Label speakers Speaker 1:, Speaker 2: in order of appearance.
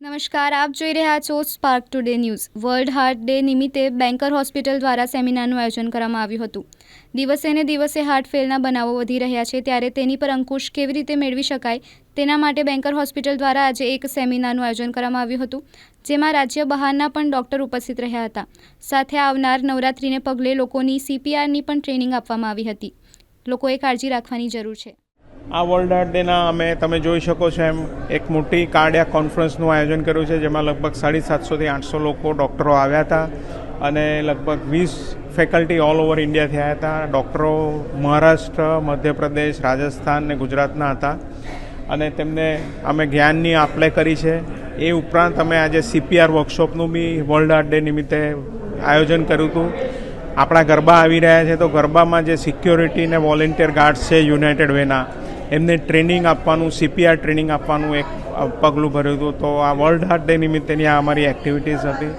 Speaker 1: નમસ્કાર, આપ જોઈ રહ્યા છો Spark today news world heart day નિમિત્તે બેન્કર હોસ્પિટલ દ્વારા સેમિનારનું આયોજન કરવામાં આવ્યું હતું. દિવસે ને દિવસે હાર્ટ ફેલના બનાવો વધી રહ્યા છે, ત્યારે તેની પર અંકુશ કેવી રીતે મેળવી શકાય તેના માટે બેન્કર હોસ્પિટલ દ્વારા આજે એક સેમિનારનું આયોજન કરવામાં આવ્યું હતું, જેમાં રાજ્ય બહારના પણ ડોક્ટર ઉપસ્થિત રહ્યા હતા. સાથે આવનાર નવરાત્રિને પગલે લોકોની સીપીઆરની પણ ટ્રેનિંગ આપવામાં આવી હતી. લોકોએ કાળજી રાખવાની જરૂર છે.
Speaker 2: આ વર્લ્ડ આર્ટ ડેના અમે તમે જોઈ શકો છો એમ એક મોટી કાર્ડિયા કોન્ફરન્સનું આયોજન કર્યું છે, જેમાં લગભગ સાડી સાતસોથી આઠસો લોકો ડૉક્ટરો આવ્યા હતા અને લગભગ વીસ ફેકલ્ટી ઓલ ઓવર ઇન્ડિયાથી આવ્યા હતા. ડૉક્ટરો મહારાષ્ટ્ર, મધ્યપ્રદેશ, રાજસ્થાન ને ગુજરાતના હતા. અને તેમને અમે જ્ઞાનની આપલે કરી છે. એ ઉપરાંત અમે આજે સીપીઆર વર્કશોપનું બી વર્લ્ડ આર્ટ ડે નિમિત્તે આયોજન કર્યું હતું. આપણા ગરબા આવી રહ્યા છે. તો ગરબામાં જે સિક્યોરિટી ને વોલેન્ટિયર ગાર્ડ્સ છે યુનાઇટેડ વેના એમને ટ્રેનિંગ આપવાનું સીપીઆર ટ્રેનિંગ આપવાનું એક પગલું ભર્યું હતું. તો આ વર્લ્ડ હાર્ટ ડે નિમિત્તેની આ અમારી એક્ટિવિટીઝ હતી.